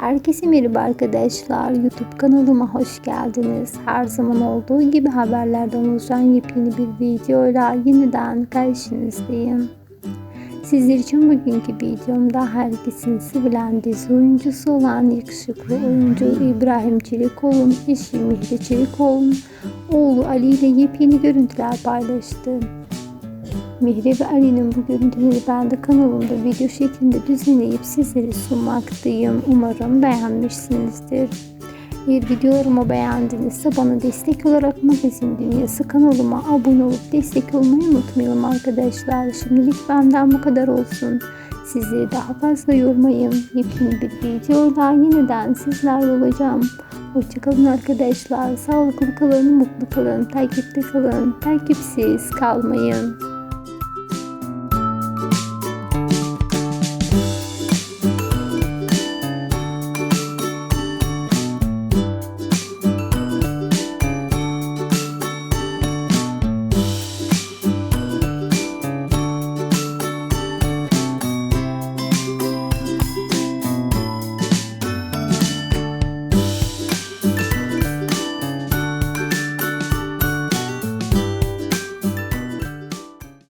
Herkese merhaba arkadaşlar. YouTube kanalıma hoş geldiniz. Her zaman olduğu gibi haberlerden oluşan yepyeni bir videoyla yeniden karşınızdayım. Sizler için bugünkü videomda herkesin sevilen dizi oyuncusu olan yakışıklı oyuncu İbrahim Çelikoğlu'nun eşi Mihri Çelikoğlu'nun oğlu Ali ile yepyeni görüntüler paylaştı. Mihri ve Ali'nin bu görüntüleri ben de kanalımda video şeklinde düzenleyip sizlere sunmaktayım. Umarım beğenmişsinizdir. Eğer videolarımı beğendinizse bana destek olarak Magazin Dünyası kanalıma abone olup destek olmayı unutmayalım arkadaşlar. Şimdilik benden bu kadar olsun. Sizleri daha fazla yormayayım. Yepyeni bir videoyla yeniden sizlerle olacağım. Hoşçakalın arkadaşlar. Sağlıklı kalın, mutlu kalın, takipte kalın, takipsiz kalmayın.